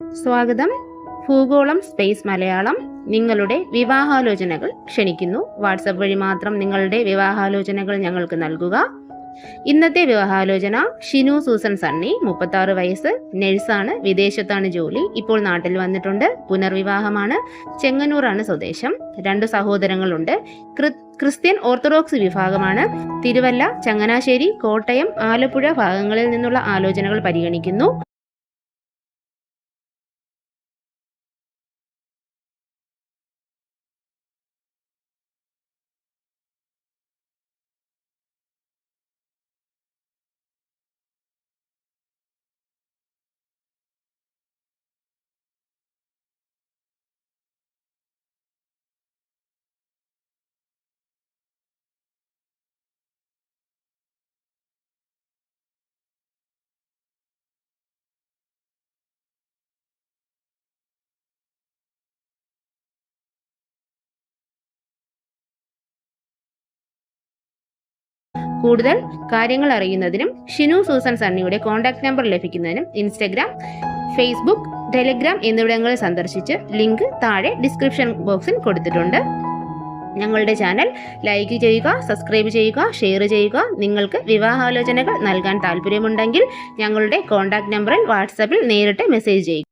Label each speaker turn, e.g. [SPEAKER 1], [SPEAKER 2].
[SPEAKER 1] സ്വാഗതം. ഭൂഗോളം സ്പേസ് മലയാളം. നിങ്ങളുടെ വിവാഹാലോചനകൾ ക്ഷണിക്കുന്നു. വാട്സപ്പ് വഴി മാത്രം നിങ്ങളുടെ വിവാഹാലോചനകൾ ഞങ്ങൾക്ക് നൽകുക. ഇന്നത്തെ വിവാഹാലോചന ഷിനു സൂസൻ സണ്ണി മുപ്പത്തി ആറ് വയസ്സ് നഴ്സാണ് വിദേശത്താണ് ജോലി ഇപ്പോൾ നാട്ടിൽ വന്നിട്ടുണ്ട് പുനർവിവാഹമാണ് ചെങ്ങന്നൂറാണ് സ്വദേശം രണ്ട് സഹോദരങ്ങളുണ്ട് ക്രിസ്ത്യൻ ഓർത്തഡോക്സ് വിഭാഗമാണ് തിരുവല്ല ചങ്ങനാശ്ശേരി കോട്ടയം ആലപ്പുഴ ഭാഗങ്ങളിൽ നിന്നുള്ള ആലോചനകൾ പരിഗണിക്കുന്നു. കൂടുതൽ കാര്യങ്ങൾ അറിയുന്നതിനും ഷിനു സൂസൻ സണ്ണിയുടെ കോൺടാക്ട് നമ്പർ ലഭിക്കുന്നതിനും ഇൻസ്റ്റഗ്രാം ഫേസ്ബുക്ക് ടെലിഗ്രാം എന്നിവിടങ്ങളിൽ സന്ദർശിച്ച് ലിങ്ക് താഴെ ഡിസ്ക്രിപ്ഷൻ ബോക്സിൽ കൊടുത്തിട്ടുണ്ട്. ഞങ്ങളുടെ ചാനൽ ലൈക്ക് ചെയ്യുക സബ്സ്ക്രൈബ് ചെയ്യുക ഷെയർ ചെയ്യുക. നിങ്ങൾക്ക് വിവാഹാലോചനകൾ നൽകാൻ താല്പര്യമുണ്ടെങ്കിൽ ഞങ്ങളുടെ കോൺടാക്ട് നമ്പറിൽ വാട്സാപ്പിൽ നേരിട്ട് മെസ്സേജ് ചെയ്യുക.